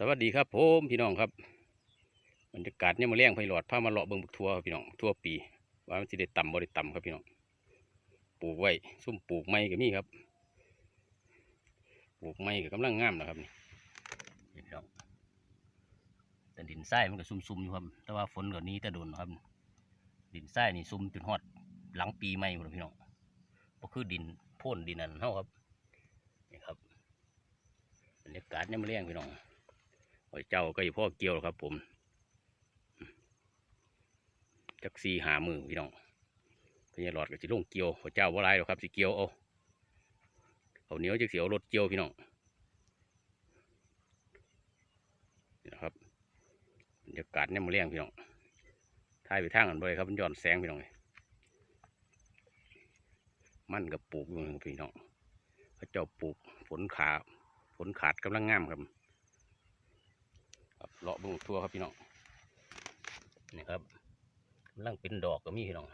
สวัสดีครับผมพี่น้องครับบรรยากาศเนี่ยมาเลี้ยงไผ่หลอดพามาเลาะเบิ่งบักทัวครับพี่น้องทั่วปี ว่ามันสิได้ต่ำบ่ได้ต่ำครับพี่น้องปลูกไว้ซุ่มปลูกไม้ก็มีครับ ปลูกไม้ก็กำลังงามนะครับนี่พี่น้องแต่ดินทรายมันก็ซุ่มๆอยู่ครับ แต่ว่าฝนก็หนี้แต่โดนครับ ดินทรายนี่ซุ่มจนฮอดหลังปีใหม่หมดแล้วพี่น้องก็คือดินพ่นดินนั่นเท่าครับนี่ครับบรรยากาศเนี่ยมาเลี้ยงพี่น้อง เจ้าก็อยู่พ่อเกี่ยวครับ ผมจักซีหามือพี่น้องพญาหลอดกับสิลงเกี่ยวพระเจ้าว่าไรหรอกครับสิเกี่ยวเอาเอาเหนียวจักเสียวรถเกี่ยวพี่น้องนี่นะครับบรรยากาศเนี่ยมาเลี้ยงพี่น้องถ่ายไปทางกันไปครับมันย้อนแสงพี่น้องเลยมันกับปลูกอยู่พี่น้องพระเจ้าปลูกฝนขาฝนขาดกำลังงามครับ เลาะเบิ่งทั่วครับพี่น้องนี่ครับกำลังเป็นดอกก็มีพี่น้อง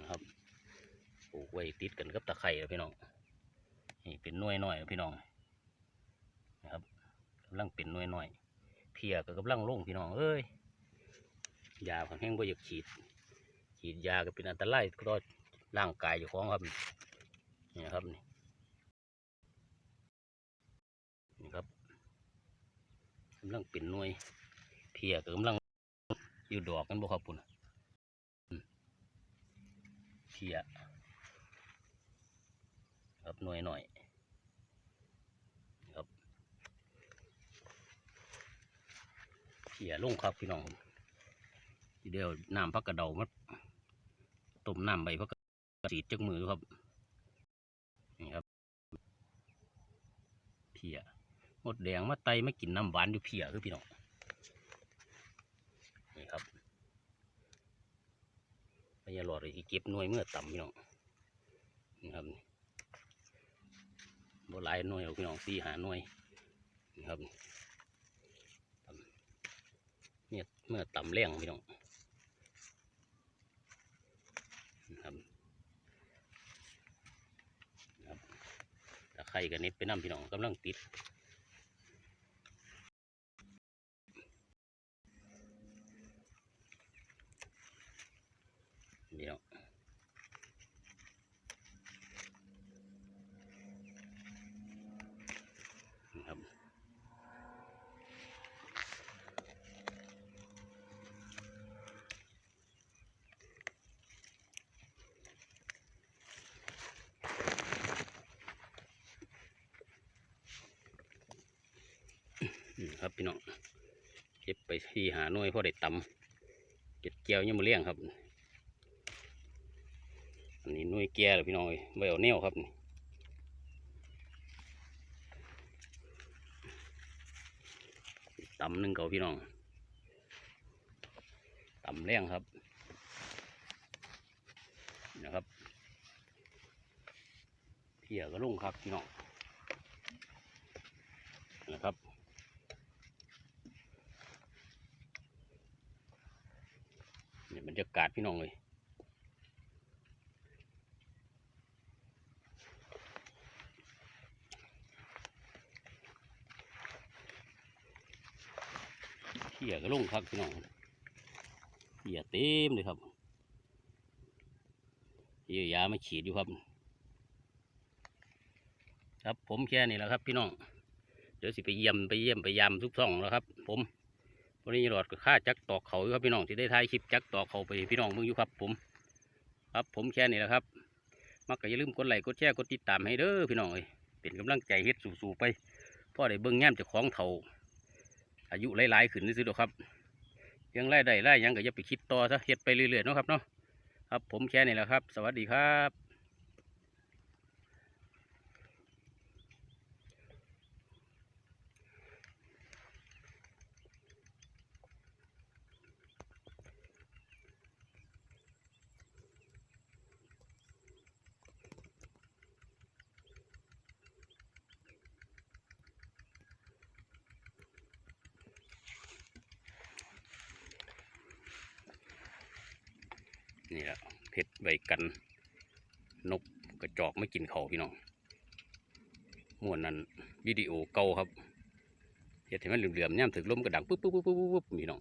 นะครับปลูกไว้ติดกันกับตะไคร้ครับพี่น้องนี่เป็นน่วยน้อยครับพี่น้องนะครับกำลังเป็นน่วยน้อยเพียก็กำลังลงพี่น้องเอ้ยยาของแห้งบ่อยากฉีด ฉีดยาก็เป็นอันตรายต่อร่างกายอยู่ของครับนี่นะครับนี่ครับ กำลังเป็นหน่วย เพียก็กำลังอยู่ดอกกันบ่ครับปุ่นเพียครับหน่วยหน่อยครับเพียลงครับพี่น้องเดี๋ยวน้ำพักกระเดามาต้มน้ำใบพักกระสีจักมือครับนี่ครับเพีย หมดแดงมาไตไม่กินน้ำหวานอยู่เพียคือพี่น้องนี่ครับพญาหลอดเลยที่เก็บหน่วยเมื่อต่ำพี่น้องนี่ครับนี่บ่หลายหน่วยพี่น้องสี่หาหน่วยนี่ครับเนี่ยเมื่อต่ำแรงพี่น้องนี่ครับครับตะไคร่กันนี้ไปน้ำพี่น้องกำลังติด เดี๋ยวครับครับพี่น้องเก็บไปที่หาหน่วยพอได้ตำเก็ดเกียวยังมาเลี้ยงครับ อันนี้น่วยแก่เลยพี่น้องเอ้ยไม่เอาแนวครับนี่ตำหนึ่งเก่าพี่น้องตำแรงครับนะครับเพียก็ลงครับพี่น้องนะครับเนี่ยบรรยากาศพี่น้องเลย เขี่ยก็ลงครับพี่น้องเขี่ยเต็มเลยครับเขี่ยยามาฉีดอยู่ครับ ครับผมแค่นี้แหละครับ พี่น้องเดี๋ยวสิไปเยี่ยมไปเยี่ยมไปยามทุกช่องแล้วครับ ผมวันนี้หลอดก็ค่าจักตอกเขาอยู่ครับพี่น้องที่ได้ถ่ายคลิปจักตอกเขาไปพี่น้องมึงอยู่ครับ ผม ครับผมแค่นี้แหละครับมักก็อย่าลืมกดไลค์กดแชร์กดติดตามให้เด้อพี่น้องเอ้ยเป็นกำลังใจเฮ็ดสู่ๆไปพ่อได้เบิ่งแง้มจากของเถา อายุหลายๆขึ้นนี่สิดอกครับ ยังไล่ได้ไล่ยังก็อย่าไปคิดต่อซะเฮ็ดไปเรื่อยๆเนาะครับเนาะครับผมแค่นี้แหละครับ สวัสดีครับ นี่แหละเพชรใบกันนกกระจอกไม่กินเขาพี่น้องม่วนนั้นวิดีโอเก่าครับเห็ดให้มันเหลื่อมๆย่ำถึงลมก็ดังปุ๊บปุ๊บปุ๊บปุ๊บปุ๊บพี่น้อง